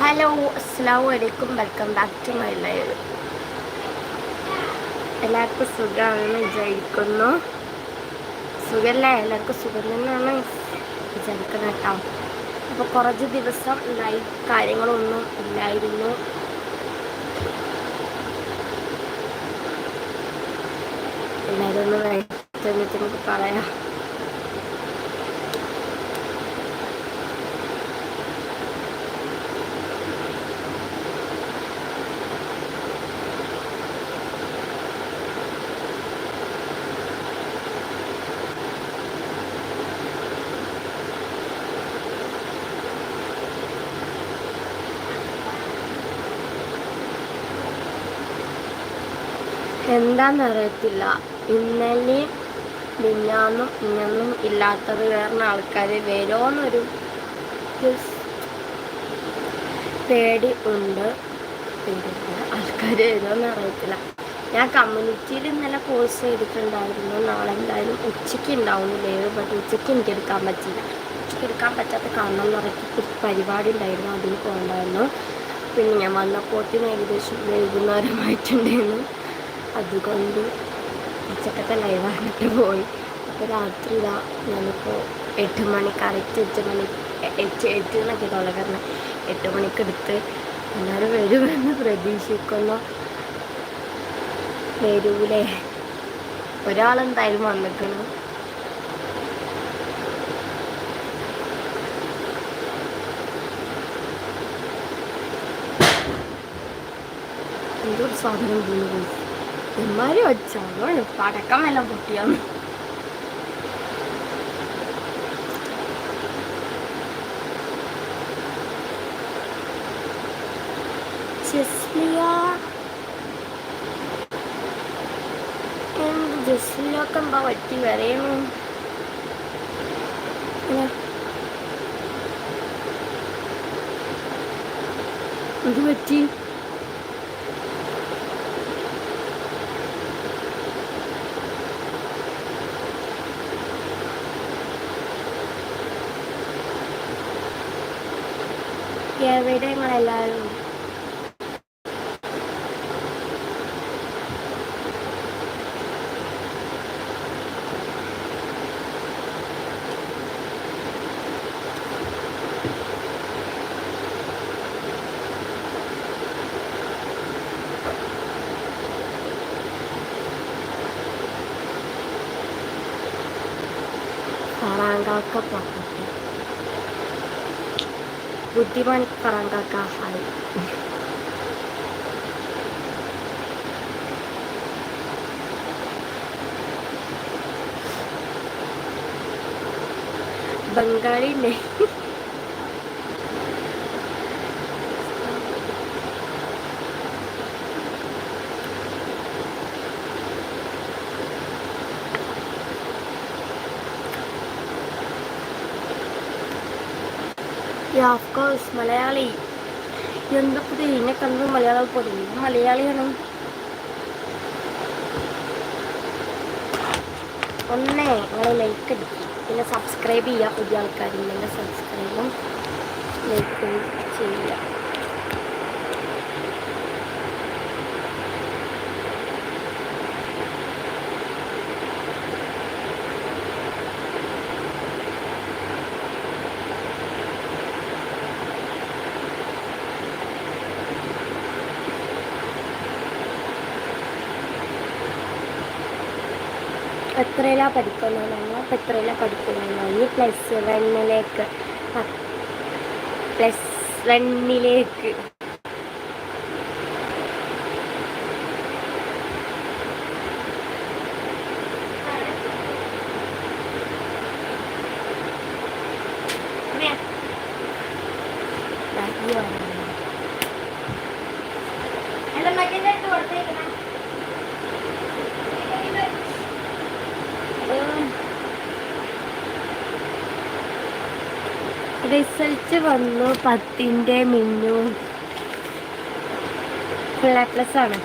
Hello അസ്സാം വലൈക്കും welcome back to my live എല്ലാവർക്കും സുഖമാണെന്ന് വിചാരിക്കുന്നു. സുഖമല്ല എല്ലാവർക്കും സുഖം തന്നെയാണ്. വിചാരിക്കുന്നത് കേട്ടോ. അപ്പോൾ കുറച്ച് ദിവസം ലൈവ് കാര്യങ്ങളൊന്നും ഇല്ലായിരുന്നു. എല്ലാവരും ഒന്ന് നമുക്ക് പറയാം. എന്താണെന്നറിയത്തില്ല ഇന്നലെ മിന്നാന്നും ഇന്നൊന്നും ഇല്ലാത്തത് കാരണം ആൾക്കാർ വരുമോന്നൊരു പേടി ഉണ്ട്. ആൾക്കാർ വരുമോന്ന് അറിയത്തില്ല ഞാൻ കമ്മ്യൂണിറ്റിയിൽ ഇന്നലെ കോഴ്സ് ചെയ്തിട്ടുണ്ടായിരുന്നു. നാളെ എന്തായാലും ഉച്ചയ്ക്ക് ഉണ്ടാവും ലേവ് ബട്ട് ഉച്ചയ്ക്ക് എനിക്ക് എടുക്കാൻ പറ്റില്ല ഉച്ചയ്ക്ക് എടുക്കാൻ പറ്റാത്ത കാരണം എന്ന് പറയുമ്പോൾ പരിപാടി ഉണ്ടായിരുന്നു. അതിന് പോകണ്ടായിരുന്നു. പിന്നെ ഞാൻ വന്നപ്പോഴത്തേന് ഏകദേശം വൈകുന്നേരമായിട്ടുണ്ടായിരുന്നു. അതുകൊണ്ട് ഉച്ചക്കത്തെ ലൈവായിട്ട് പോയി. അപ്പോൾ രാത്രി ഇതാ ഞാനിപ്പോൾ എട്ട് മണി കറക്റ്റ് എട്ട് മണി എട്ട് എട്ട് എന്നൊക്കെ തുടങ്ങുന്നത് എട്ട് മണിക്ക് എടുത്ത് എല്ലാവരും വരുമെന്ന് പ്രതീക്ഷിക്കുന്നു. വരൂലേ? ഒരാളെന്തായാലും വന്നിക്കണം എന്തൊരു സാധനം വീണു ഇമാരി വെച്ചാണ് പടക്കം എല്ലാം പൊട്ടിയാന്ന്. ജസ്ലിയ. എന്ത് ജസ്ലിയൊക്കെ എന്താ പറ്റി? വരയണു എന്ത് പറ്റി? này là 사랑과 끝났다. 一番からががはい。Banggalin eh. Yeah, of course, Malayali. എന്തൊക്കെ ഇതിനെ കണ്ട് മലയാളം പോലും മലയാളിയാണ്. ഒന്നേ നിങ്ങൾ ലൈക്ക് അടിക്കും. പിന്നെ സബ്സ്ക്രൈബ് ചെയ്യുക പുതിയ ആൾക്കാരുണ്ടെങ്കിൽ സബ്സ്ക്രൈബും ലൈക്കും ചെയ്യുക. എത്രയിലാണ് പഠിക്കുന്നത് നമ്മൾ ഇപ്പം എത്രയിലാണ് പഠിക്കുന്നത് ഇനി പ്ലസ് വണ്ണിലേക്ക് പ്ലസ് വണ്ണിലേക്ക് വന്നു പത്തിന്റെ മിന്നു. ഫുൾ എ പ്ലസ് ആണ്.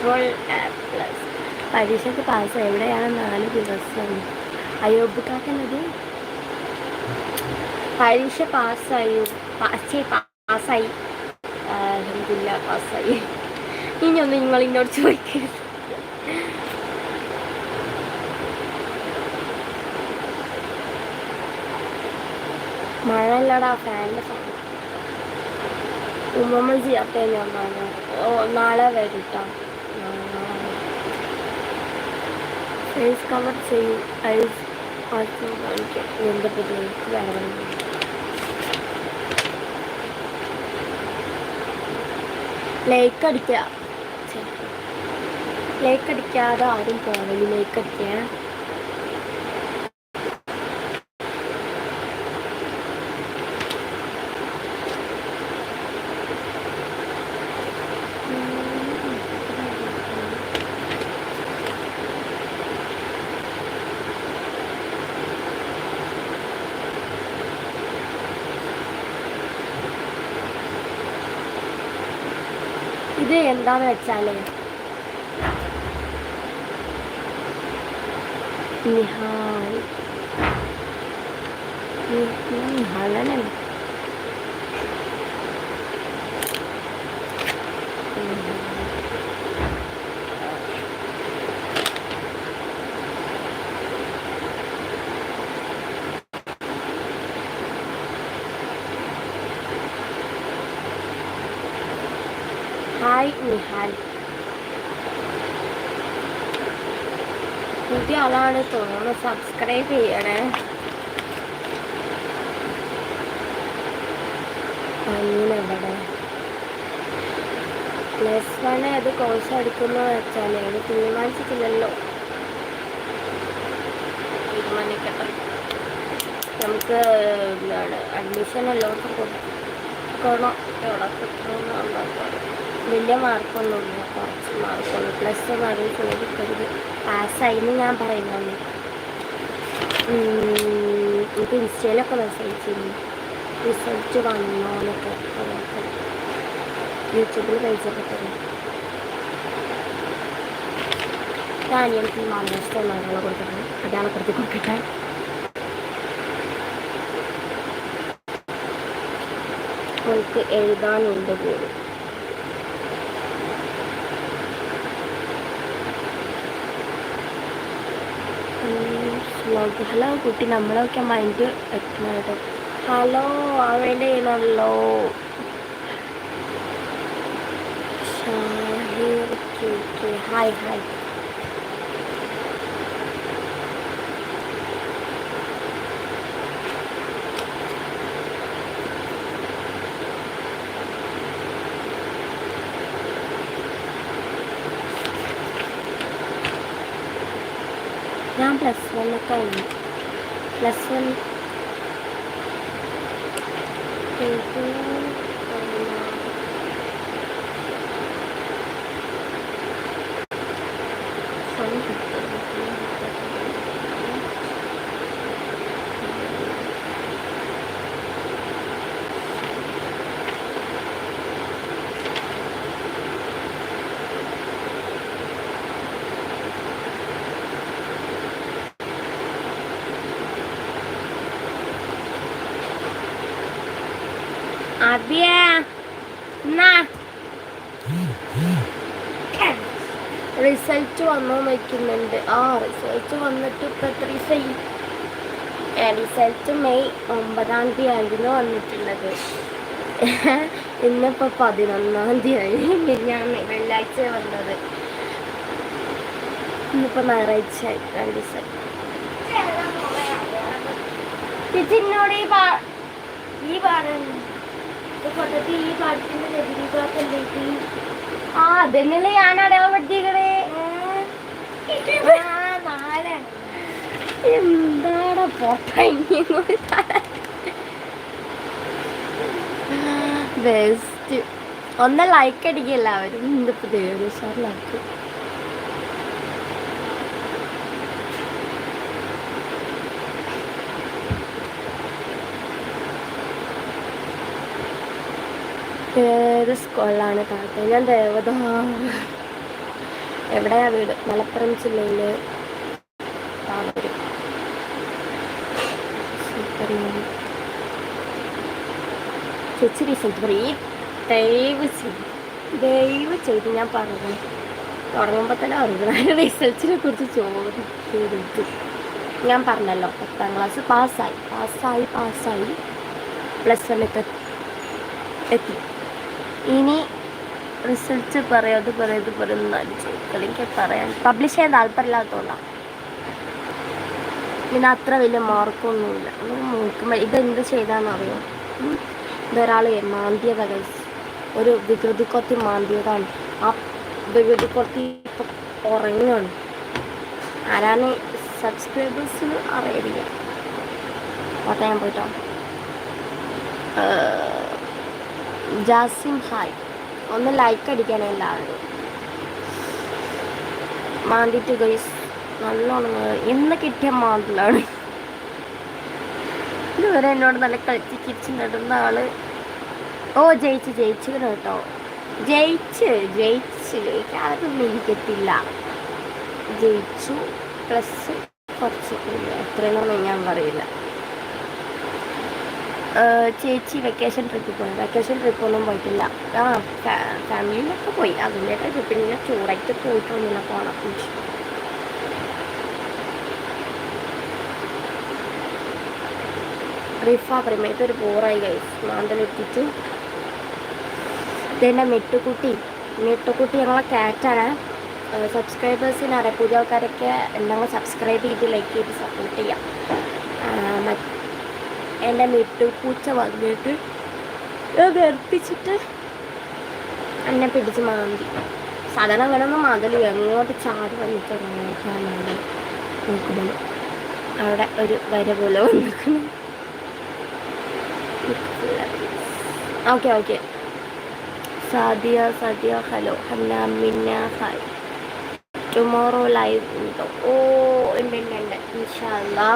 ഫുൾ എ പ്ലസ് പരീക്ഷയ്ക്ക് പാസ് എവിടെയാണ് നാല് ദിവസം? അയോബിക്കാക്കുന്നത് പരീക്ഷ പാസ്സായി പാസ്സേ പാസ്സായി അലഹമില്ല പാസ്സായി ഇനിയൊന്നും നിങ്ങൾ ഇന്നോട് ചോദിക്കരുത്. മഴ ഇല്ലടാ ഫാനിന്റെ സൗണ്ട്. ഉമ്മമ്മ ചെയ്യാത്ത ഞാൻ പറഞ്ഞു ഓ നാളെ വരും ഫേസ് കവർ ചെയ്യും. ഐസ് ആർക്കും കാണിക്കും. എന്താ പറ്റും വേണം. ലൈക്ക് അടിക്കുക ലൈക്ക് അടിക്കാതെ ആരും പോകണം ലൈക്ക് അടിക്കുക ഇത് എന്താന്ന് വെച്ചാൽ നിഹാൽ. നി- നിഹാലല്ലേ ഹായ് നിഹാൽ പുതിയ ആളാണ് തോന്നുന്നു. സബ്സ്ക്രൈബ് ചെയ്യണേ. അനിയനെവിടെ പ്ലസ് വൺ അത് കോഴ്സ് എടുക്കുന്നു വെച്ചാൽ അത് തീരുമാനിച്ചിട്ടില്ലല്ലോ. തീരുമാനിക്കട്ടെ. നമുക്ക് എന്താണ് അഡ്മിഷൻ എല്ലാവർക്കും കൊടുക്കണം എവിടെ കിട്ടണമെന്നുള്ളത് വലിയ മാർക്കൊന്നുമില്ല കുറച്ച് മാർക്കുള്ളൂ പ്ലസ് വൺ അത് ചോദിക്കരുത് പാസ്സായിന്ന് ഞാൻ പറയുന്നു എനിക്ക് ഇൻസ്റ്റയിലൊക്കെ മെസ്സേജ് ചെയ്യുന്നു. റിസൾട്ട് വന്നോന്നൊക്കെ യൂട്യൂബിൽ പരിചയപ്പെട്ടത്. തരും ഈ എനിക്ക് മഹാരാഷ്ട്ര മലയാളം അതാണ് അടയാളപ്പെടുത്തി കൊടുക്കട്ടെ. നമുക്ക് എഴുതാനുണ്ട് പോലും വ്ളോഗ് ഹലോ കുട്ടി നമ്മളൊക്കെ മൈൻഡ് എത്തുന്നത് ഹലോ അവന്റെ കെ ഹായ് ഹായ് ഞാൻ പ്ലസ് വണ്ണൊക്കെ കഴിഞ്ഞു പ്ലസ് അബിയ റിസൾട്ട് വന്നോ നോക്കുന്നുണ്ട് ആ റിസൾട്ട് വന്നിട്ട് ഇപ്പം എത്ര ദിവസമായി? റിസൾട്ട് മെയ് ഒമ്പതാം തീയതി ആയിരുന്നു വന്നിട്ടുള്ളത്. ഇന്നിപ്പോൾ പതിനൊന്നാം തീയതി. ഞാൻ വെള്ളിയാഴ്ച വന്നത്. ഇന്നിപ്പോൾ ഞായറാഴ്ച രണ്ട് ദിവസം. ഇതിനോട് ഈ പാ ഈ പാടുന്നു ആ അതന്നെയല്ലേ ഞാൻ അടയാളപ്പെടുത്തിക്കണേ എന്താടാ ബെസ്റ്റ് ഒന്ന് ലൈക്ക് അടിക്കുക എല്ലാവരും. എന്തിപ്പോ ദേവസാർ ലൈക്ക് ഏത് സ്കൂളിലാണ് താത്ത ഞാൻ ദേവത എവിടെയാ വീട്? മലപ്പുറം ജില്ലയിൽ. താവൂര് സൂപ്പർ ചെയ്ത് ഞാൻ പറഞ്ഞു തുടങ്ങുമ്പോൾ തന്നെ അറുപതിനായിരം റിസൾട്ടിനെ കുറിച്ച് ചോദിക്കരുത്. ഞാൻ പറഞ്ഞല്ലോ പത്താം ക്ലാസ് പാസ്സായി പാസ്സായി പാസ്സായി പ്ലസ് വണ്ണിൽ എത്തി. ഇനി റിസൾട്ട് പറയാത് പറയാത് പറയുന്ന എനിക്ക് പറയാൻ പബ്ലിഷ് ചെയ്യാൻ താല്പര്യമില്ലാത്തതുകൊണ്ടാണ് പിന്നെ അത്ര വലിയ മാർക്കൊന്നുമില്ല നോക്കുമ്പോൾ ഇതെന്ത് ചെയ്താന്നറിയോ? ഇതൊരാൾ മാന്തിയത കൈസ് ഒരു വികൃതി കൊത്തി മാന്തിയതാണ്. ആ വികൃതി കൊത്തി ഇപ്പം ഉറങ്ങുകയാണ് ആരാണ് സബ്സ്ക്രൈബേഴ്സ് അറിയില്ല ഓട്ടെ ഞാൻ പോയിട്ടോ. ജാസിം ഹായ്. ഒന്ന് ലൈക്ക് അടിക്കണേ എല്ലാവരും മാന്തിട്ട് ഗൈസ് നല്ലോണം ഇന്ന് കിട്ടിയ മാന്തലാണ്. ഇതുവരെ എന്നോട് നല്ല കളിച്ച് ചിരിച്ച് നടുന്ന ആൾ. ഓ ജയിച്ച് ജയിച്ചു കേട്ടോ. ജയിച്ച് ജയിച്ച്. ജയിക്കാതൊന്നും എനിക്കെത്തില്ല ജയിച്ചു പ്ലസ് കുറച്ച്. എത്രയെന്നൊന്നും ഞാൻ പറയില്ല. ചേച്ചി വെക്കേഷൻ ട്രിപ്പിൽ പോയി. വെക്കേഷൻ ട്രിപ്പൊന്നും പോയിട്ടില്ല. ആ ഫാമിലിയിലൊക്കെ പോയി. അതിന്റെയൊക്കെ പിന്നെ ചൂടായിട്ട് പോയിട്ടൊന്നുമില്ല പോണം. റിഫ പറയുമ്പോൾ ഒരു ബോറായി ഗൈസ് മാന്തലെത്തിച്ചു ഇതെന്റെ മെട്ടുക്കുട്ടി മെട്ടുക്കുട്ടി ഞങ്ങളെ കാറ്റാണ് സബ്സ്ക്രൈബേഴ്സിന് അറിയാം. പുതിയ ആൾക്കാരൊക്കെ ഞങ്ങൾ സബ്സ്ക്രൈബ് ചെയ്ത് ലൈക്ക് ചെയ്ത് സപ്പോർട്ട് ചെയ്യാം. എന്റെ മെട്ടുപൂച്ച വന്നിട്ട് ഗർപ്പിച്ചിട്ട് എന്നെ പിടിച്ച് മാന്തി. സാധാരണ വേണമെന്ന് ഒന്നും എങ്ങോട്ട് ചാടി വന്നിട്ട് നോക്കുമ്പോൾ അവിടെ ഒരു വര പോലെ വന്നിരിക്കുന്നു. Okay okay Sadiya Sadiya hello. ഹല്ല Minna hi. Tomorrow live ഓ ഉണ്ട് ഉണ്ട് ഉണ്ട്. ഇൻഷാല്ലാ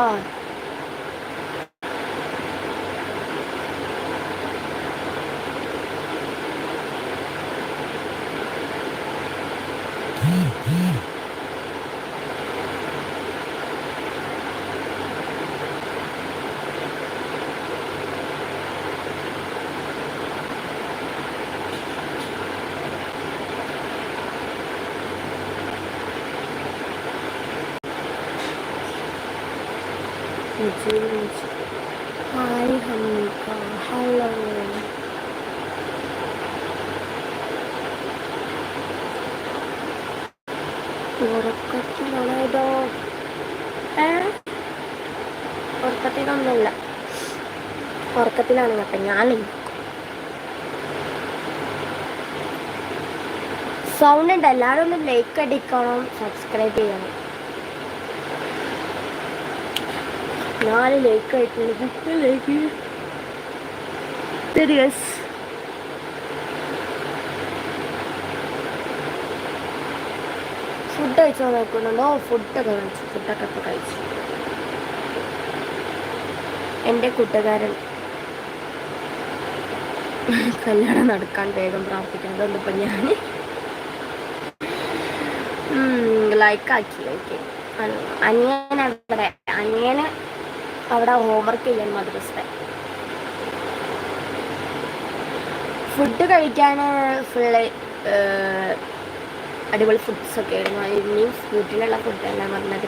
ഹായ് ഹമ്മിക്ക ഹലോ ഉറക്കത്തിലാണോ ഏ ഉറക്കത്തിലൊന്നുമില്ല. ഉറക്കത്തിലാണ് കേട്ടോ ഞാൻ സൗണ്ട് ഉണ്ട്. എല്ലാവരും ഒന്ന് ലൈക്ക് അടിക്കണം. സബ്സ്ക്രൈബ് ചെയ്യണം. നാല് ലൈക്ക് ആയിട്ടുണ്ട്. ലേക്ക് ഫുഡ് കഴിച്ചോ നോക്കുന്നുണ്ടോ? ഫുഡൊക്കെ കഴിച്ചു. ഫുഡൊക്കെ ഇപ്പോൾ കഴിച്ചു. എന്റെ കൂട്ടുകാരൻ. കല്യാണം നടക്കാൻ വേഗം പ്രാർത്ഥിക്കണം അതൊന്നിപ്പോൾ ഞാൻ ലൈക്കാക്കി ഓക്കെ അനിയൻ അനിയന് അവിടെ ഹോംവർക്ക് ചെയ്യാൻ മദ്രസ. ഫുഡ് കഴിക്കാൻ ഫുള്ള് അടിപൊളി ഫുഡ്സ് ഒക്കെ ആയിരുന്നു. ഇനിയും വീട്ടിലുള്ള ഫുഡല്ല പറഞ്ഞത്.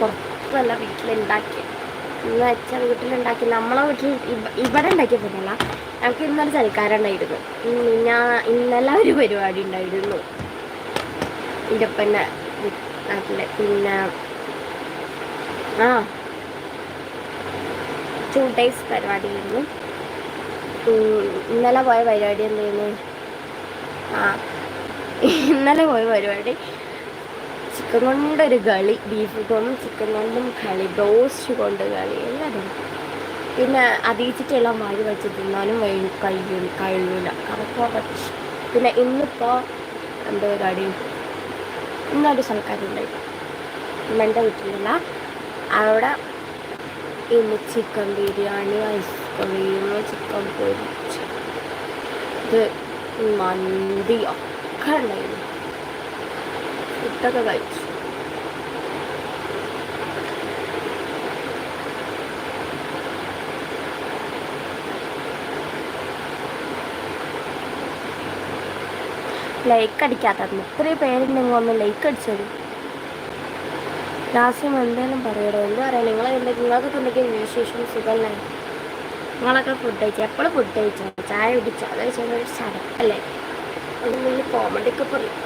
പുറത്തല്ല വീട്ടിലുണ്ടാക്കി ഇന്ന് അച്ഛൻ വീട്ടിലുണ്ടാക്കി നമ്മളെ വീട്ടിൽ ഇവിടെ ഉണ്ടാക്കിയ ഫുഡല്ല ഞങ്ങൾക്ക് ഇന്നലെ ചലിക്കാരുണ്ടായിരുന്നു ഞാൻ ഇന്നലെ ഒരു പരിപാടി ഉണ്ടായിരുന്നു. എന്റെ ഒപ്പന്റെ പിന്നെ ആ ടു ഡേയ്സ് പരിപാടിയായിരുന്നു ഇന്നലെ പോയ പരിപാടി എന്തായിരുന്നു? ആ ഇന്നലെ പോയ പരിപാടി ചിക്കൻ കൊണ്ടൊരു കളി ബീഫ് കൊണ്ടും ചിക്കൻ കൊണ്ടും കളി ബ്രോസ്റ്റ് കൊണ്ട് കളി എല്ലാവരും പിന്നെ അതീച്ചിട്ടെല്ലാം വാരി വെച്ച് തിന്നാനും കഴിയും കഴിയില്ല കറക്റ്റ് പിന്നെ ഇന്നിപ്പോൾ എന്താ പരിപാടി ഇന്നൊരു സൽക്കാരുണ്ടായി. എന്റെ വീട്ടിലല്ല. അവിടെ ഇന്ന് ചിക്കൻ ബിരിയാണി ഐസ്ക്രീം ചിക്കൻ പൊരിച്ച് ഇത് മന്തി ഒക്കെ ഉണ്ടായിരുന്നു. മുട്ടൊക്കെ കഴിച്ചു ലൈക്ക് അടിക്കാത്തത് ഇത്രയും പേരുണ്ടെങ്കിൽ ഒന്ന് ലൈക്ക് അടിച്ചത് ലാസ്യം എന്തെങ്കിലും പറയടോ എന്ന് പറയാം? നിങ്ങൾ നിങ്ങൾക്ക് ഉണ്ടെങ്കിൽ വിശേഷം സുഖമല്ലേ നിങ്ങളൊക്കെ ഫുഡ് കഴിച്ചു? എപ്പോഴും ഫുഡ് കഴിച്ചോ? ചായ കുടിച്ചോ? അതായത് ചടക്കല്ലേ അത് നിങ്ങൾ കോമഡിക്ക് പറയും.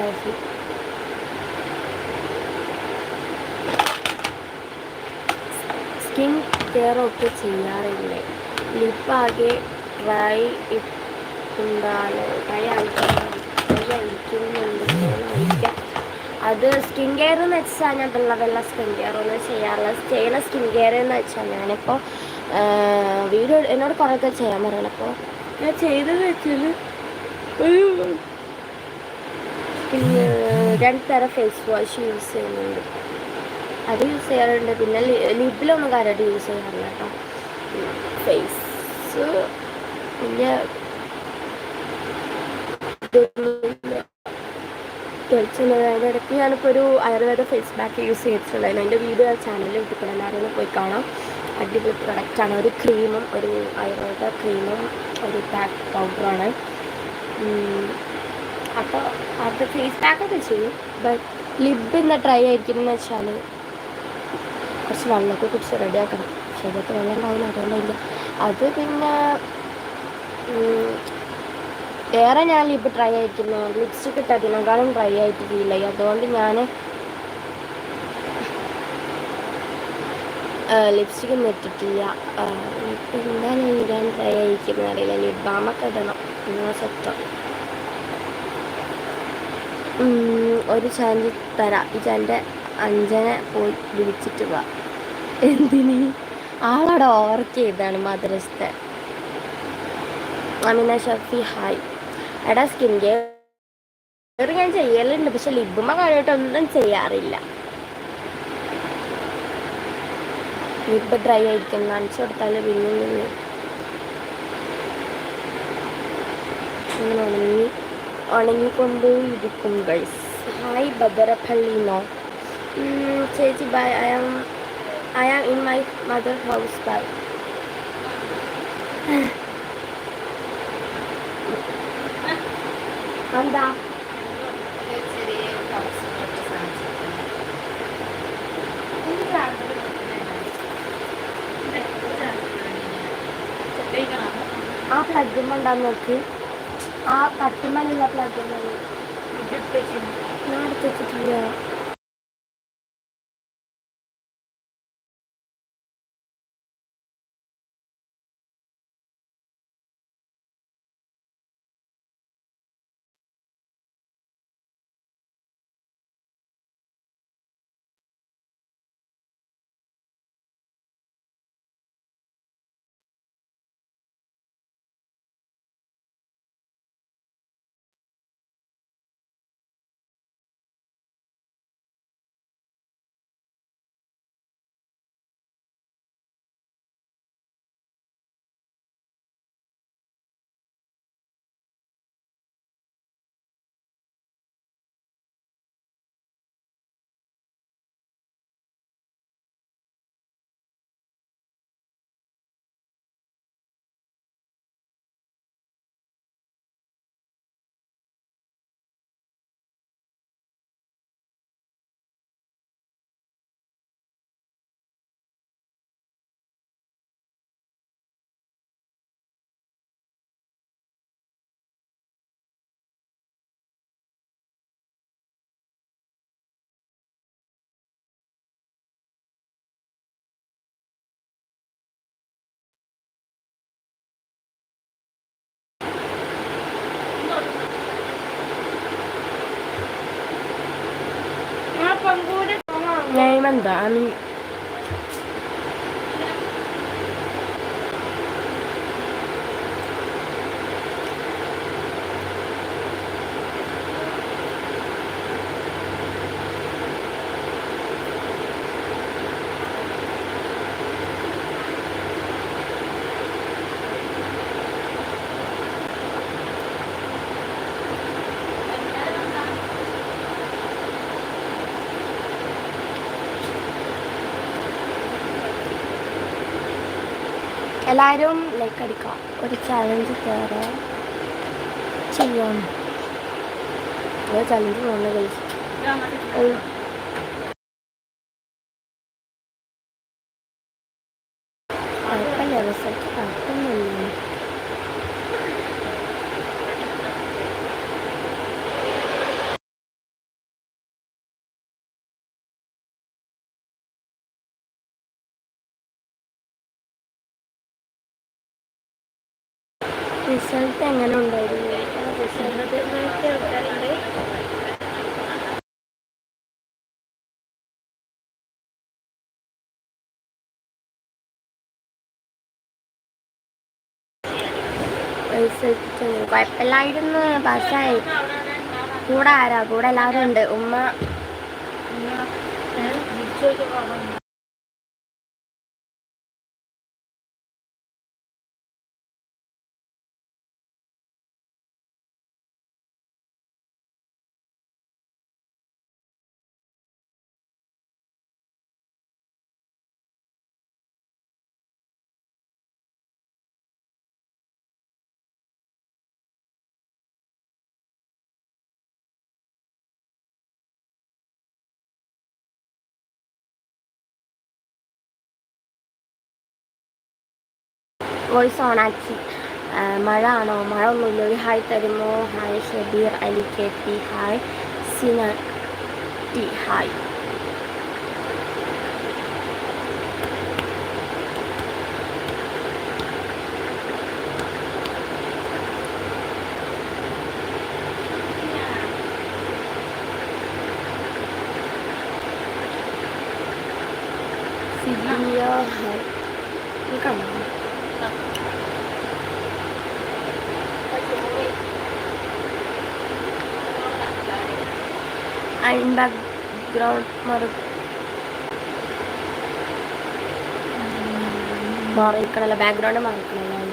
ഷാഫി സ്കിൻ ഒക്കെ ചെയ്യാറില്ലേ? ലിപ്പാകെ ഡ്രൈ ഉണ്ടാലോ ഡ്രൈ അയക്കുന്നുണ്ട് അത് സ്കിൻ കെയർ എന്ന് വെച്ചാൽ ഞാൻ വെള്ള വെള്ള സ്കിൻ കെയർ ഒന്നും ചെയ്യാറില്ല. ചെയ്യുന്ന സ്കിൻ കെയർ എന്ന് വെച്ചാൽ ഞാനിപ്പോൾ വീഡിയോ എന്നോട് കുറേയൊക്കെ ചെയ്യാൻ പറയണം അപ്പോൾ ഞാൻ ചെയ്തത് വെച്ചാൽ ഒരു പിന്നെ രണ്ട് തരം ഫേസ് വാഷ് യൂസ് ചെയ്യുന്നുണ്ട്. അത് യൂസ് ചെയ്യാറുണ്ട്. പിന്നെ ലിബിലൊന്നും കാര്യമായിട്ട് യൂസ് ചെയ്യാറില്ല കേട്ടോ. ഫേസ് പിന്നെ ഇടയ്ക്ക് ഞാനിപ്പോൾ ഒരു ആയുർവേദ ഫേസ് പാക്ക് യൂസ് ചെയ്തിട്ടുണ്ടായിരുന്നു എന്റെ വീഡിയോ ചാനലിൽ ഇട്ടിട്ടുണ്ട്. എല്ലാവരും പോയി കാണാം. അടിപൊളി പ്രൊഡക്റ്റാണ് ഒരു ക്രീമും ഒരു ആയുർവേദ ക്രീമും ഒരു പാക്ക് പൗഡറാണ് അപ്പോൾ അത് ഫേസ് പാക്കൊക്കെ ചെയ്യും. ബട്ട് ലിബ് ഇന്ന് ട്രൈ ആയിരിക്കുന്നതെന്ന് വെച്ചാൽ കുറച്ച് വെള്ളമൊക്കെ കുടിച്ച് റെഡിയാക്കണം ശരീരത്തിൽ വെള്ളം ഉണ്ടാവില്ല. അതുകൊണ്ടില്ല അത് പിന്നെ വേറെ ഞാൻ ലിബ് ട്രൈ ആയിരിക്കുന്നു. ലിപ്സ്റ്റിക് ഇട്ട് അതിനേക്കാളും ഡ്രൈ ആയിട്ട് ഫീൽ ആയി അതുകൊണ്ട് ഞാൻ ലിപ്സ്റ്റിക് ഒന്നും ഇട്ടിട്ടില്ല. എന്താ ഞാൻ ഇടാൻ ട്രൈ ആയിരിക്കുന്നത് അറിയില്ല. ലിപ് ബാമൊക്കെ ഇടണം. നിങ്ങൾ സെറ്റോ ഒരു ചാൻസ് തരാം. ഈ ചാന്റെ അഞ്ചനെ പോയി വിളിച്ചിട്ട് വാ. എന്തിന്? ആളവിടെ ഓർക്ക് ചെയ്താണ് മദ്രസത്തെ? അമിന ഷഫി ഹായ് എടാ സ്കിൻ കെയർ ഞാൻ ചെയ്യലുണ്ട് പക്ഷെ ലിബുമ കഴിഞ്ഞിട്ടൊന്നും ചെയ്യാറില്ല. ലിബ് ഡ്രൈ ആയിരിക്കും. നനച്ചു കൊടുത്താൽ പിന്നെ നിന്ന് ഉണങ്ങി ഉണങ്ങിക്കൊണ്ട് ഇരിക്കും ഗൈസ് ഹായ് ബദറപ്പള്ളിന്നോ ചേച്ചി bye I am I am in my mother house bye എന്താ? ആ പ്ലഗ് ഉണ്ടാന്ന് നോക്ക്. ആ കട്ടുമ്മലുള്ള പ്ലഗ് ഞാൻ എടുത്ത് വെച്ചിട്ടില്ല എന്താ ഐ എല്ലാവരും ലൈക്ക് അടിക്കാം ഒരു ചലഞ്ച് കയറാൻ ചെയ്യാം. ഒരു ചലഞ്ച് നല്ല കഴിച്ചു കുഴപ്പമില്ല റിസൾട്ട് കുഴപ്പമൊന്നുമില്ല റിസൾട്ട് എങ്ങനെ ഉണ്ടായിരുന്നു റിസൾട്ട് റിസൾട്ട് കുഴപ്പമില്ലായിരുന്നു. പാസ്സായി കൂടെ ആരാ? കൂടെ എല്ലാവരും ഉണ്ട്. ഉമ്മ. വോയിസ് ഓണാക്കി മഴ ആണോ മഴ ഒന്നുമില്ല ഒരു ഹായ് തരുമോ? Hi Shabeer Ali K P. Hi Sina T. Hi Sibiya hi ഇത് കണ്ടോ and background മാറി മാറിക്കണല്ലോ ബാക്ക്ഗ്രൗണ്ട് മാറിക്കണല്ലോ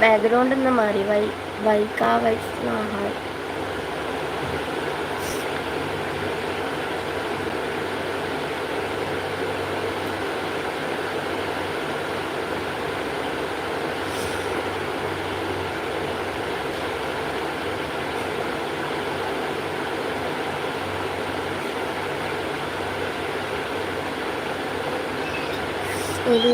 ബാക്ക്ഗ്രൗണ്ട് നിന്ന് മാറി. വൈ വൈകാ വൈഷ്ണവ ഒരു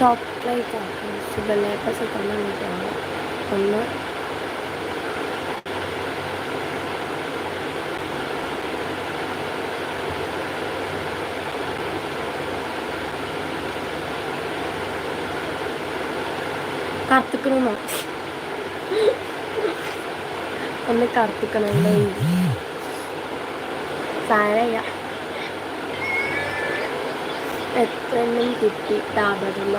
ചോക്ലേറ്റ് ആണ് സുബലേക്ക വന്നിട്ടുണ്ട് ഒന്ന് കറുത്തിക്കണോ ഒന്ന് കറുത്തിക്കണല്ലേ സാരല്ല എത്രണ്ണം കിട്ടി താപനില.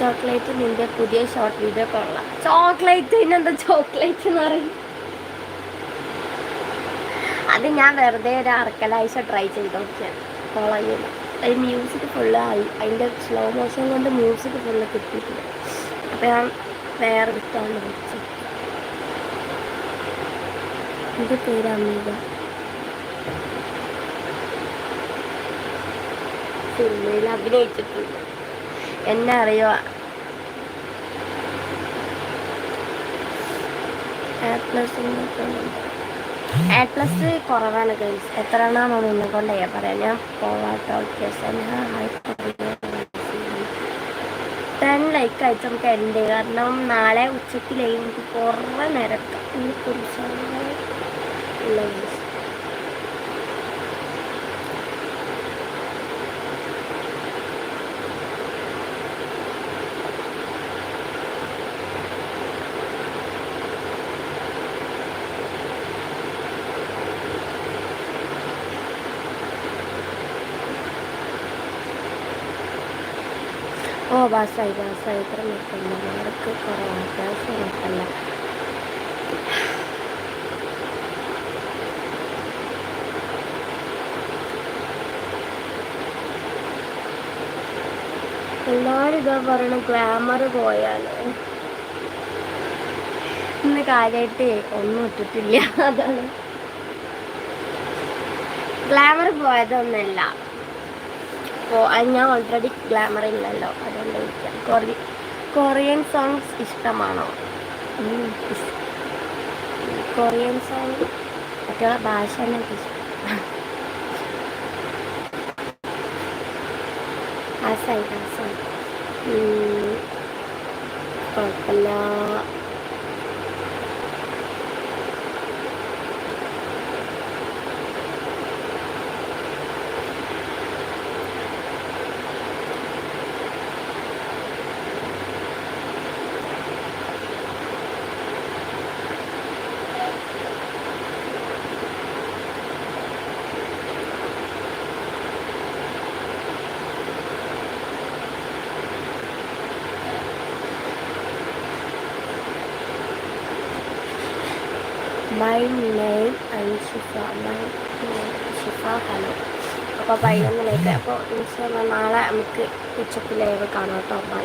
ചോക്ലേറ്റ് നിന്റെ പുതിയ ഷോർട്ട് വീഡിയോ കൊള്ളാം. ചോക്ലേറ്റ് പിന്നെന്താ ചോക്ലേറ്റ് എന്ന് പറയും അത് ഞാൻ വെറുതെ ഒരു അറക്കലാഴ്ച ട്രൈ ചെയ്ത് നോക്കിയാണ് കൊളയില്ല അത് മ്യൂസിക് ഫുള്ള് ആയി. അതിന്റെ സ്ലോ മോഷൻ കൊണ്ട് മ്യൂസിക് ഫുള്ള് കിട്ടിയിട്ടില്ല. അപ്പോൾ ഞാൻ വേറെ വിട്ടാണ് വെച്ചു. എന്റെ പേര് അമീത സിനിമയിൽ അഭിനയിച്ചിട്ടുണ്ട്. എന്നെ അറിയോ പ്ലസ് കുറവാണ് ഗൈസ് എത്ര എണ്ണാണോ നിന്നെ കൊണ്ടേ പറയാം. ഞാൻ പോവാട്ടോ ടെൻ ലൈക്ക് അയച്ച്. നമുക്ക് എന്റെ കാരണം നാളെ ഉച്ചയ്ക്ക് എനിക്ക് കുറേ നേരം. കുറിച്ചാണ് ഓ പാസ്സായി പാസ്സായി ഇത്ര നിർത്തില്ല മാർക്ക് കുറവാണ് അത്യാവശ്യം നിർത്തല്ല എല്ലാവരും ഇതാ പറയണം ഗ്ലാമർ പോയാലോ? ഇന്ന് കാര്യമായിട്ട് ഒന്നും ഇട്ടിട്ടില്ല. അതാണ്. ഗ്ലാമർ പോയതൊന്നല്ല. അപ്പോൾ ഞാൻ ഓൾറെഡി ഗ്ലാമർ ഇല്ലല്ലോ. അതുകൊണ്ട് ചോദിക്കാം കൊറി കൊറിയൻ സോങ്സ് ഇഷ്ടമാണോ? കൊറിയൻ സോങ് മറ്റുള്ള ഭാഷ എനിക്ക് ഇഷ്ടം ใส่กันใส่อืมปากปล้ว അപ്പോൾ പതിനൊന്നിലേക്ക് അപ്പോൾ ഇൻഷാല്ല നാളെ നമുക്ക് ഉച്ചയ്ക്ക് കാണാം കേട്ടോ ബൈ